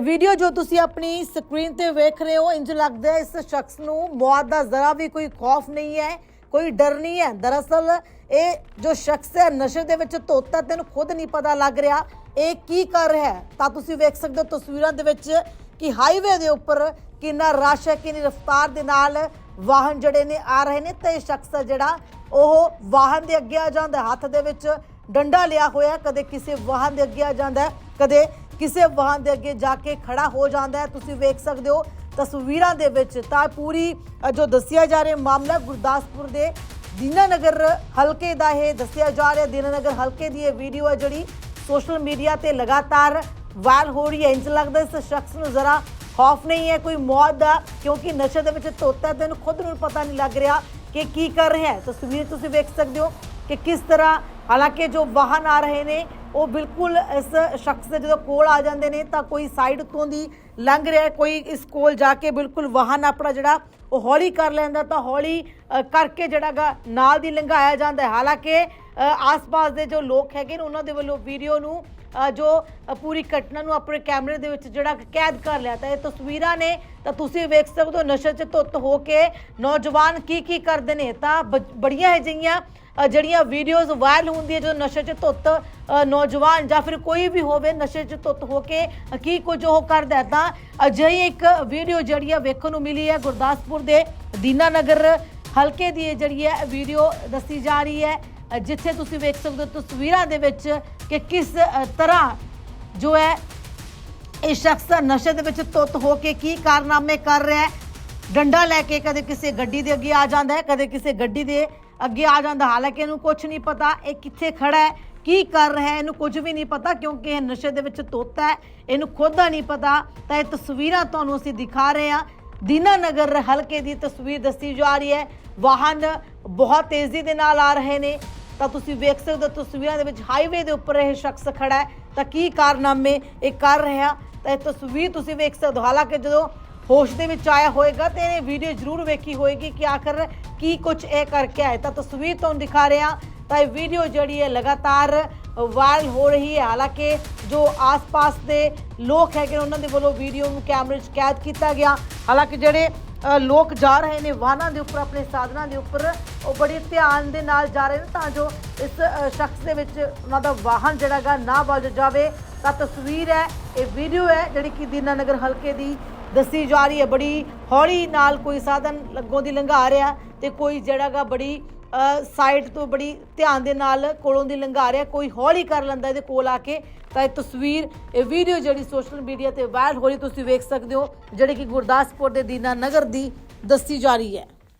Video ਜੋ ਤੁਸੀਂ ਆਪਣੀ ਸਕਰੀਨ ਤੇ ਵੇਖ ਰਹੇ ਹੋ ਇੰਜ ਲੱਗਦਾ ਹੈ ਇਸ ਸ਼ਖਸ ਨੂੰ ਮੌਤ ਦਾ ਜ਼ਰਾ ਵੀ ਕੋਈ ਖੌਫ ਨਹੀਂ ਹੈ, ਕੋਈ ਡਰ ਨਹੀਂ ਹੈ। ਦਰਅਸਲ ਇਹ ਜੋ ਸ਼ਖਸ ਹੈ, ਨਸ਼ੇ ਦੇ ਵਿੱਚ ਧੋਤਾ ਤੈਨੂੰ ਖੁਦ ਨਹੀਂ ਪਤਾ ਲੱਗ ਰਿਹਾ। ਇਹ ਕੀ ਕਰ ਰਿਹਾ ਹੈ? ਤਾਂ ਤੁਸੀਂ ਵੇਖ ਸਕਦੇ ਹੋ ਤਸਵੀਰਾਂ ਦੇ ਵਿੱਚ ਕਿ ਹਾਈਵੇ ਦੇ ਉੱਪਰ ਕਿੰਨਾ ਰਸ਼ ਹੈ, ਕਿੰਨੀ ਰਫ਼ਤਾਰ ਦੇ ਨਾਲ ਵਾਹਨ ਜਿਹੜੇ ਨੇ ਆ ਰਹੇ ਨੇ ਤੇ ਇਹ ਸ਼ਖਸ ਹੈ ਜਿਹੜਾ ਉਹ ਵਾਹਨ ਦੇ ਅੱਗੇ ਆ ਜਾਂਦਾ ਹੱਥ ਦੇ ਵਿੱਚ ਡੰਡਾ ਲਿਆ ਹੋਇਆ ਕਦੇ ਕਿਸੇ ਵਾਹਨ ਦੇ ਅੱਗੇ ਆ ਜਾਂਦਾ ਕਦੇ ਕਿਸੇ ਵਾਹਨ ਦੇ ਅੱਗੇ ਜਾ ਕੇ ਖੜਾ ਹੋ ਜਾਂਦਾ ਹੈ। ਤੁਸੀਂ ਵੇਖ ਸਕਦੇ ਹੋ ਤਸਵੀਰਾਂ ਦੇ ਵਿੱਚ ਤਾਂ ਪੂਰੀ ਜੋ ਦੱਸਿਆ ਜਾ ਰਿਹਾ ਮਾਮਲਾ ਗੁਰਦਾਸਪੁਰ ਦੇ ਦੀਨਾਨਗਰ ਹਲਕੇ ਦਾ ਇਹ ਦੱਸਿਆ ਜਾ ਰਿਹਾ। ਦੀਨਾਨਗਰ ਹਲਕੇ ਦੀ ਇਹ ਵੀਡੀਓ ਹੈ ਜਿਹੜੀ ਸੋਸ਼ਲ ਮੀਡੀਆ ਤੇ ਲਗਾਤਾਰ ਵਾਇਰਲ ਹੋ ਰਹੀ ਹੈ। ਇੰਜ ਲੱਗਦਾ ਇਸ ਸ਼ਖਸ ਨੂੰ ਜ਼ਰਾ ਖੌਫ ਨਹੀਂ ਹੈ, ਕੋਈ ਮੌਤ ਦਾ, ਕਿਉਂਕਿ ਨਸ਼ੇ ਦੇ ਵਿੱਚ ਧੋਤਾ ਤੈਨੂੰ ਖੁਦ ਨੂੰ ਪਤਾ ਨਹੀਂ ਲੱਗ ਰਿਹਾ ਕਿ ਕੀ ਕਰ ਰਿਹਾ ਹੈ। ਤਸਵੀਰ ਤੁਸੀਂ ਵੇਖ ਸਕਦੇ ਹੋ ਕਿ ਕਿਸ ਤਰ੍ਹਾਂ ਹਾਲਾਂਕਿ ਜੋ ਵਾਹਨ ਆ ਰਹੇ ਨੇ ਉਹ ਬਿਲਕੁਲ ਇਸ ਸ਼ਖਸ ਦੇ ਜਦੋਂ ਕੋਲ ਆ ਜਾਂਦੇ ਨੇ ਤਾਂ ਕੋਈ ਸਾਈਡ ਤੋਂ ਦੀ ਲੰਘ ਰਿਹਾ ਕੋਈ ਇਸ ਕੋਲ ਜਾ ਕੇ ਬਿਲਕੁਲ ਵਾਹਨ ਆਪਣਾ ਜਿਹੜਾ ਉਹ ਹੌਲੀ ਕਰ ਲੈਂਦਾ ਤਾਂ ਹੌਲੀ ਅ, ਕਰਕੇ ਜਿਹੜਾਗਾ ਨਾਲ ਦੀ ਲੰਘਾਇਆ ਜਾਂਦਾ ਹੈ। ਹਾਲਾਂਕਿ ਆਸ-ਪਾਸ ਦੇ ਜੋ ਲੋਕ ਹੈਗੇ ਨੇ ਉਹਨਾਂ ਦੇ ਵੱਲੋਂ ਵੀਡੀਓ ਨੂੰ ਜੋ ਪੂਰੀ ਘਟਨਾ ਨੂੰ ਆਪਣੇ ਕੈਮਰੇ ਦੇ ਵਿੱਚ ਜਿਹੜਾ ਕੈਦ ਕਰ ਲਿਆ ਤਾਂ ਇਹ ਤਸਵੀਰਾਂ ਨੇ ਤਾਂ ਤੁਸੀਂ ਵੇਖ ਸਕਦੇ ਹੋ ਨਸ਼ੇ 'ਚ ਧੁੱਤ ਹੋ ਕੇ ਨੌਜਵਾਨ ਕੀ ਕੀ ਕਰਦੇ ਨੇ ਤਾਂ ਬ- ਬੜੀਆਂ ਹੈ ਜਿਹੀਆਂ ਜਿਹੜੀਆਂ ਵੀਡੀਓਜ਼ ਵਾਇਰਲ ਹੁੰਦੀਆਂ ਜੋ ਨਸ਼ੇ 'ਚ ਧੁੱਤ ਨੌਜਵਾਨ ਜਾਂ ਫਿਰ ਕੋਈ ਵੀ ਹੋਵੇ ਨਸ਼ੇ 'ਚ ਧੁੱਤ ਹੋ ਕੇ ਕੀ ਕੁਝ ਉਹ ਕਰਦਾ ਤਾਂ ਅਜਿਹੀ ਇੱਕ ਵੀਡੀਓ ਜਿਹੜੀ ਆ ਵੇਖਣ ਨੂੰ ਮਿਲੀ ਹੈ ਗੁਰਦਾਸਪੁਰ ਦੇ ਦੀਨਾ ਨਗਰ ਹਲਕੇ ਦੀ ਇਹ ਜਿਹੜੀ ਹੈ ਵੀਡੀਓ ਦੱਸੀ ਜਾ ਰਹੀ ਹੈ। ਜਿੱਥੇ ਤੁਸੀਂ ਵੇਖ ਸਕਦੇ ਹੋ ਤਸਵੀਰਾਂ ਦੇ ਵਿੱਚ ਕਿ ਕਿਸ ਤਰ੍ਹਾਂ ਜੋ ਹੈ ਇਹ ਸ਼ਖਸ ਨਸ਼ੇ ਦੇ ਵਿੱਚ ਧੁੱਤ ਹੋ ਕੇ ਕੀ ਕਾਰਨਾਮੇ ਕਰ ਰਿਹਾ ਹੈ। ਡੰਡਾ ਲੈ ਕੇ ਕਦੇ ਕਿਸੇ ਗੱਡੀ ਦੇ ਅੱਗੇ ਆ ਜਾਂਦਾ ਹੈ, ਕਦੇ ਕਿਸੇ ਗੱਡੀ ਦੇ ਅੱਗੇ ਆ ਜਾਂਦਾ। ਹਾਲਾਂਕਿ ਇਹਨੂੰ ਕੁਝ ਨਹੀਂ ਪਤਾ ਇਹ ਕਿੱਥੇ ਖੜਾ ਹੈ, ਕੀ ਕਰ ਰਿਹਾ ਹੈ, ਇਹਨੂੰ ਕੁਝ ਵੀ ਨਹੀਂ ਪਤਾ ਕਿਉਂਕਿ ਇਹ ਨਸ਼ੇ ਦੇ ਵਿੱਚ ਧੁੱਤ ਹੈ, ਇਹਨੂੰ ਖੁਦ ਦਾ ਨਹੀਂ ਪਤਾ। ਤਾਂ ਇਹ ਤਸਵੀਰਾਂ ਤੁਹਾਨੂੰ ਅਸੀਂ ਦਿਖਾ ਰਹੇ ਹਾਂ। ਦੀਨਾਨਗਰ ਹਲਕੇ ਦੀ ਤਸਵੀਰ ਦੱਸੀ ਜਾ ਰਹੀ ਹੈ। ਵਾਹਨ ਬਹੁਤ ਤੇਜ਼ੀ ਦੇ ਨਾਲ ਆ ਰਹੇ ਨੇ। ਤਾਂ ਤੁਸੀਂ ਵੇਖ ਸਕਦੇ ਹੋ ਤਸਵੀਰਾਂ ਦੇ ਵਿੱਚ ਹਾਈਵੇ ਦੇ ਉੱਪਰ ਇਹ ਸ਼ਖਸ ਖੜਾ ਹੈ। ਤਾਂ ਕੀ ਕਾਰਨਾਮੇ ਇਹ ਕਰ ਰਿਹਾ ਤਾਂ ਇਹ ਤਸਵੀਰ ਤੁਸੀਂ ਵੇਖ ਸਕਦੇ ਹੋ। ਹਾਲਾਂਕਿ ਜਦੋਂ ਹੋਸ਼ ਦੇ ਵਿੱਚ ਆਇਆ ਹੋਏਗਾ ਤੇ ਇਹ ਵੀਡੀਓ ਜ਼ਰੂਰ ਵੇਖੀ ਹੋਏਗੀ ਕਿ ਆਖਰ ਕੀ ਕੁਝ ਇਹ ਕਰਕੇ ਆਇਆ ਤਾਂ ਤਸਵੀਰ ਤੁਹਾਨੂੰ ਦਿਖਾ ਰਹੇ ਹਾਂ ਤਾਂ ਇਹ ਵੀਡੀਓ ਜਿਹੜੀ ਹੈ ਲਗਾਤਾਰ ਵਾਇਰਲ ਹੋ ਰਹੀ ਹੈ। ਹਾਲਾਂਕਿ ਜੋ ਆਸ-ਪਾਸ ਦੇ ਲੋਕ ਹੈਗੇ ਉਹਨਾਂ ਦੇ ਵੱਲੋਂ ਵੀਡੀਓ ਨੂੰ ਕੈਮਰੇ 'ਚ ਕੈਦ ਕੀਤਾ ਗਿਆ। ਹਾਲਾਂਕਿ ਜਿਹੜੇ ਲੋਕ ਜਾ ਰਹੇ ਨੇ, ਵਾਹਨਾਂ ਦੇ ਉੱਪਰ, ਆਪਣੇ ਸਾਧਨਾਂ ਦੇ ਉੱਪਰ, ਉਹ ਬੜੇ ਧਿਆਨ ਦੇ ਨਾਲ ਜਾ ਰਹੇ ਨੇ। ਤਾਂ ਜੋ ਇਸ ਸ਼ਖਸ ਦੇ ਵਿੱਚ ਉਹਨਾਂ ਦਾ ਵਾਹਨ ਜਿਹੜਾਗਾ ਨਾ ਵੱਜ ਜਾਵੇ। ਤਾਂ ਤਸਵੀਰ ਹੈ, ਇਹ ਵੀਡੀਓ ਹੈ ਜਿਹੜੀ ਕਿ ਦੀਨਾਨਗਰ ਹਲਕੇ ਦੀ ਦੱਸੀ ਜਾ ਰਹੀ ਹੈ, ਬੜੀ ਹੌਲੀ ਨਾਲ ਕੋਈ ਸਾਧਨ ਲੱਗੋਂ ਦੀ ਲੰਘਾ ਰਿਹਾ ਤੇ ਕੋਈ ਜਿਹੜਾਗਾ ਬੜੀ ਸਾਈਡ ਤੋਂ ਬੜੀ ਧਿਆਨ ਦੇ ਨਾਲ ਕੋਲੋਂ ਦੀ ਲੰਘਾ ਰਿਹਾ ਕੋਈ ਹੌਲੀ ਕਰ ਲੈਂਦਾ ਇਹਦੇ ਕੋਲ ਆ ਕੇ। ਤਾਂ ਇਹ ਤਸਵੀਰ, ਇਹ ਵੀਡੀਓ ਜਿਹੜੀ ਸੋਸ਼ਲ ਮੀਡੀਆ ਤੇ ਵਾਇਰਲ ਹੋ ਰਹੀ ਤੁਸੀਂ ਵੇਖ ਸਕਦੇ ਹੋ, ਜਿਹੜੀ ਕਿ ਗੁਰਦਾਸਪੁਰ ਦੇ ਦੀਨਾ ਨਗਰ ਦੀ ਦੱਸੀ ਜਾ ਰਹੀ ਹੈ।